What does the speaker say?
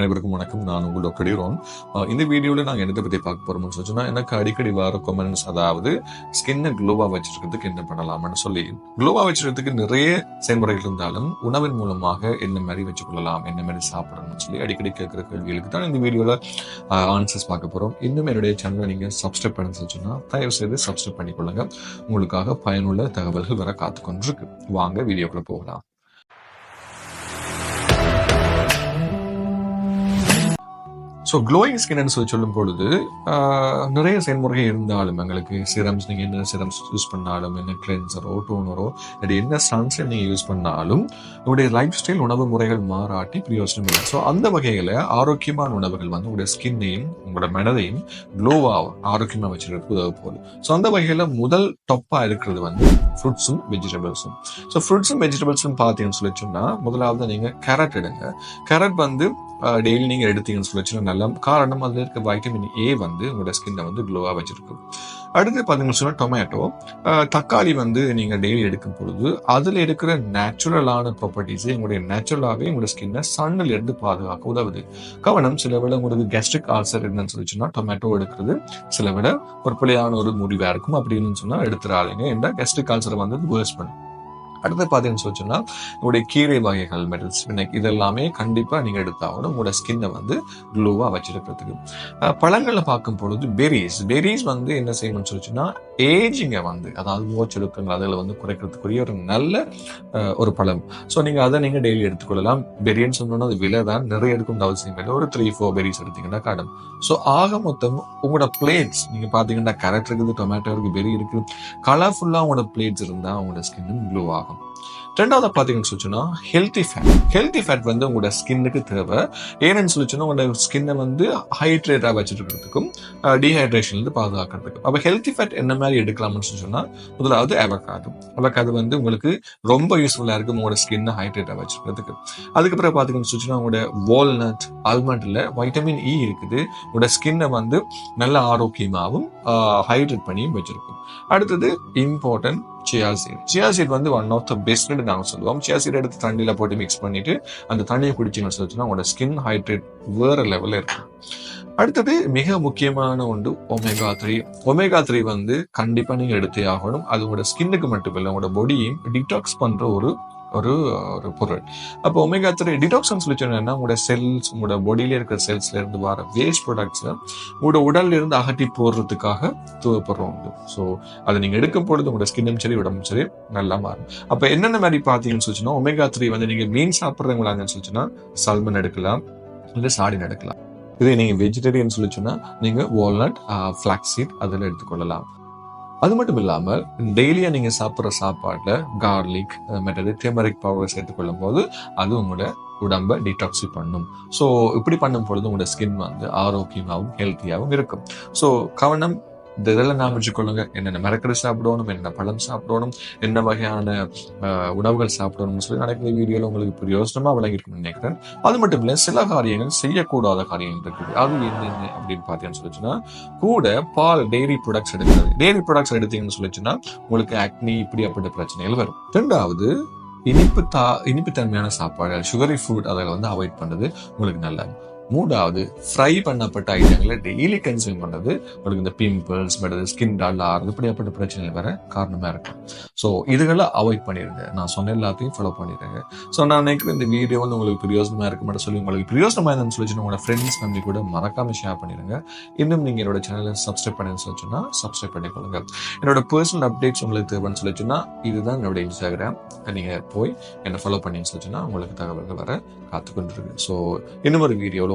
அனைவருக்கும் வணக்கம். நான் உங்கள் டாக்டர் டிரோன் இந்த வீடியோவில் நாங்கள் என்னத்தை பற்றி பார்க்க போகிறோம்னு சொன்னால் எனக்கு அடிக்கடி வர கொமெண்ட்ஸ் அதாவது ஸ்கின்னை க்ளோவாக வச்சிருக்கிறதுக்கு என்ன பண்ணலாம்னு சொல்லி க்ளோவாக வச்சிருக்கிறதுக்கு நிறைய செயல்முறைகள் இருந்தாலும் உணவின் மூலமாக என்ன மாதிரி வச்சுக்கொள்ளலாம் என்ன மாதிரி சாப்பிடணும்னு சொல்லி அடிக்கடி கேட்குற கேள்விகளுக்கு தான் இந்த வீடியோவில் ஆன்சர்ஸ் பார்க்க போகிறோம் இன்னும் என்னுடைய சேனலை நீங்கள் சப்ஸ்கிரைப் பண்ண சொன்னா தயவு செய்து சப்ஸ்கிரைப் பண்ணிக்கொள்ளுங்க. உங்களுக்காக பயனுள்ள தகவல்கள் வர காத்து கொண்டிருக்கு வாங்க வீடியோக்குள்ளே போகலாம். ஸோ க்ளோயிங் ஸ்கின்னு சொல்லி சொல்லும் பொழுது நிறைய செயல்முறைகள் இருந்தாலும் எங்களுக்கு சிரம்ஸ் நீங்கள் என்ன சிரம்ஸ் யூஸ் பண்ணாலும் என்ன கிளென்சரோ டோனரோ இல்லை என்ன சன்ஸ்கிரீன் நீங்கள் யூஸ் பண்ணாலும் உங்களுடைய லைஃப் ஸ்டைல் உணவு முறைகள் மாறாட்டி பிரயோஜனம் இல்லை. ஸோ அந்த வகையில் ஆரோக்கியமான உணவுகள் வந்து உங்களுடைய ஸ்கின்னையும் உங்களோட மனதையும் க்ளோவாக ஆரோக்கியமாக வச்சுக்கிறதுக்கு உதவ போகுது. ஸோ அந்த வகையில் முதல் டொப்பாக இருக்கிறது வந்து ஃப்ரூட்ஸும் வெஜிடபிள்ஸும் ஸோ ஃப்ரூட்ஸும் வெஜிடபிள்ஸும் பார்த்தீங்கன்னு சொல்லி சொன்னால் முதலாவது நீங்கள் கேரட் எடுங்க. கேரட் வந்து டெய்லி நீங்கள் எடுத்தீங்கன்னு சொல்லி வச்சுன்னா நல்ல காரணம் அதில் இருக்க வைட்டமின் ஏ வந்து உங்களோட ஸ்கின்னை வந்து க்ளோவாக வச்சிருக்கும். அடுத்து பார்த்தீங்கன்னு சொன்னால் டொமேட்டோ தக்காளி வந்து நீங்கள் டெய்லி எடுக்கும் பொழுது அதில் இருக்கிற நேச்சுரலான ப்ராப்பர்ட்டிஸை உங்களுடைய நேச்சுரலாகவே உங்களோட ஸ்கின்னை சன்னில் இருந்து பாதுகாக்க உதவுது. கவனம் சில விட உங்களுக்கு கேஸ்ட்ரிக் ஆல்சர் என்னன்னு சொல்லிச்சுன்னா டொமேட்டோ எடுக்கிறது. சில விட ஒரு ஒரு முடிவாக இருக்கும் அப்படின்னு சொன்னால் எடுத்துறாதீங்க. ஏன்னா கேஸ்ட்ரிக் ஆல்சரை வந்து வேர்ஸ் பண்ணும் அடுத்து பார்த்தீங்கன்னு சொல்லி சொன்னா உங்களுடைய கீரை வகைகள் மெட்டல்ஸ் இதெல்லாமே கண்டிப்பாக நீங்கள் எடுத்தாகணும். உங்களோட ஸ்கின்னை வந்து க்ளோவாக வச்சிருக்கிறதுக்கு. பழங்களை பார்க்கும் பொழுது பெரிஸ் பெரிஸ் வந்து என்ன செய்யணும்னு சொல்லிச்சுன்னா ஏஜிங்கை வந்து அதாவது மூச்செடுக்கங்கள் அதில் வந்து குறைக்கிறதுக்குரிய ஒரு நல்ல ஒரு பழம். ஸோ நீங்கள் அதை நீங்கள் டெய்லி எடுத்துக்கொள்ளலாம். பெரியன்னு சொன்னோன்னா அது விலை தான் நிறைய எடுக்கணும்னு அவசியம் இல்லை. ஒரு த்ரீ ஃபோர் பெரிஸ் எடுத்தீங்கன்னா காடும். ஸோ ஆக மொத்தம் உங்களோட பிளேட்ஸ் நீங்கள் பார்த்தீங்கன்னா கேரட் இருக்குது டொமேட்டோ இருக்குது பெரி இருக்குது. கலர்ஃபுல்லாக உங்களோட பிளேட்ஸ் இருந்தால் உங்களோட ஸ்கின்னும் க்ளோ ஆகும். ரெண்டாவது பார்த்தீங்கன்னு சொல்லிச்சுன்னா ஹெல்த்தி ஃபேட் ஹெல்த்தி ஃபேட் வந்து உங்களோட ஸ்கின்னுக்கு தேவை. ஏன்னு சொல்லிச்சுன்னா உங்களோட ஸ்கின்னை வந்து ஹைட்ரேட்டாக வச்சுருக்கிறதுக்கும் டீஹைட்ரேஷன்லேருந்து பாதுகாக்கிறதுக்கும். அப்போ ஹெல்த்தி ஃபேட் என்ன மாதிரி எடுக்கலாம்னு சொல்லி முதலாவது அவகாது அவக்காது வந்து உங்களுக்கு ரொம்ப யூஸ்ஃபுல்லாக இருக்கும் உங்களோட ஸ்கின்னை ஹைட்ரேட்டாக வச்சுருக்கிறதுக்கு. அதுக்கப்புறம் பார்த்தீங்கன்னு சொல்லிச்சுன்னா உங்களோட வால்நட் ஆல்மண்டில் வைட்டமின் இ இருக்குது. உங்களோட ஸ்கின்னை வந்து நல்ல ஆரோக்கியமாகவும் ஹைட்ரேட் பண்ணியும் வச்சுருக்கும். அடுத்தது important chia seed chia seed வந்து ஒன் ஆஃப் த பெஸ்ட்னு நாங்கள் சொல்லுவோம். சியா சீட் எடுத்து தண்ணியில் போட்டு மிக்ஸ் பண்ணிட்டு அந்த தண்ணியை குடிச்சிங்கன்னு சொல்லிச்சுன்னா உங்களோட ஸ்கின் ஹைட்ரேட் வேற லெவலில் இருக்கும். அடுத்தது மிக முக்கியமான ஒன்று ஒமேகா த்ரீ ஒமேகா த்ரீ வந்து கண்டிப்பாக நீங்கள் எடுத்தே ஆகணும். அது உங்களோட ஸ்கின்னுக்கு மட்டும் இல்லை உங்களோட பாடியையும் டிடாக்ஸ் பண்ணுற ஒரு ஒரு ஒரு பொருள். அப்போ ஒமேகா த்ரீ டிடாக்ஸ்னு சொல்லி சொன்னா உங்களோட செல்ஸ் உங்களோட பாடியில இருக்கிற செல்ஸ்ல இருந்து வர வேஸ்ட் ப்ராடக்ட்ஸை உங்களோட உடல்ல இருந்து அகட்டி போடுறதுக்காக தேவைப்படுறோம். ஸோ அதை நீங்க எடுக்கும் பொழுது உங்களோட ஸ்கின்னும் சரி உடம்பும் சரி நல்லா மாறும். அப்போ என்னென்ன மாதிரி பார்த்தீங்கன்னு சொல்லிச்சுன்னா ஒமேகா த்ரீ வந்து நீங்க மீன் சாப்பிட்றவங்களாங்கன்னு சொல்லிச்சுன்னா சல்மன் எடுக்கலாம் இல்லை சாடின் எடுக்கலாம். இதே நீங்கள் வெஜிடேரியன் சொல்லிச்சுன்னா நீங்கள் வால்நட் ஃப்ளாக்ஸீட் சீட் அதில் எடுத்துக்கொள்ளலாம். அது மட்டும் இல்லாமல் டெய்லியாக நீங்கள் சாப்பிட்ற சாப்பாட்டில் கார்லிக் மற்றது டெமரிக் பவுடர் சேர்த்துக்கொள்ளும் போது அது உங்களோட உடம்பை டிடாக்ஸி பண்ணும். ஸோ இப்படி பண்ணும் பொழுது உங்களோட ஸ்கின் வந்து ஆரோக்கியமாகவும் ஹெல்த்தியாகவும் இருக்கும். ஸோ கவனம் இந்த இதெல்லாம் ஞாபகம் வச்சுக்கொள்ளுங்க. என்னென்ன மரக்கறி சாப்பிடணும் என்னென்ன பழம் சாப்பிடணும் என்ன வகையான உணவுகள் சாப்பிடணும்னு சொல்லி நடக்கிற வீடியோவில் உங்களுக்கு பிரயோஜனமா விளங்கியிருக்கும்னு நினைக்கிறேன். அது மட்டும் இல்லை சில காரியங்கள் செய்யக்கூடாத காரியங்கள் இருக்குது. அது என்னென்ன அப்படின்னு பார்த்தீங்கன்னு சொல்லிச்சுன்னா கூட பால் டெய்ரி ப்ராடக்ட்ஸ் எடுக்கிறது. டெய்ரி ப்ராடக்ட்ஸ் எடுத்தீங்கன்னு சொல்லிச்சுன்னா உங்களுக்கு அக்னி இப்படி அப்படி பிரச்சனைகள் வரும். ரெண்டாவது இனிப்பு தா இனிப்புத்தன்மையான சாப்பாடு சுகரி ஃபுட் அதில் வந்து அவாய்ட் பண்ணுறது உங்களுக்கு நல்லது. மூணாவது ஃப்ரை பண்ணப்பட்ட ஐட்டங்களை டெய்லி கன்சியூம் பண்ணுறது உங்களுக்கு இந்த பிம்பிள்ஸ் மற்றது ஸ்கின் டல் ஆறுது இப்படியாப்பட்ட பிரச்சனைகள் வர காரணமாக இருக்கும். ஸோ இதுகளை அவாய்ட் பண்ணிடுங்க நான் சொன்ன எல்லாத்தையும் ஃபாலோ பண்ணிடுங்க ஸோ நான் நினைக்கிறேன் இந்த வீடியோ வந்து உங்களுக்கு பிரயோஜனமாக இருக்க மட்டும் சொல்லி உங்களுக்கு பிரயோஜனமாக இருந்ததுன்னு சொல்லி உங்களோட ஃப்ரெண்ட்ஸ் ஃபேமிலி கூட மறக்காம ஷேர் பண்ணிடுங்க இன்னும் நீங்கள் என்னோட சேனலை சப்ஸ்கிரைப் பண்ணுன்னு சொல்லிச்சுன்னா சப்ஸ்கிரைப் பண்ணிக்கொள்ளுங்க என்னோட பர்சனல் அப்டேட்ஸ் உங்களுக்கு தேவைன்னு சொல்லி சொன்னால் இதுதான் என்னோட இன்ஸ்டாகிராம் நீங்கள் போய் என்னை ஃபாலோ பண்ணின்னு சொல்லிச்சுன்னா உங்களுக்கு தகவல்கள் வர காத்துக்கொண்டிருக்கு. ஸோ இன்னும் ஒரு வீடியோவில்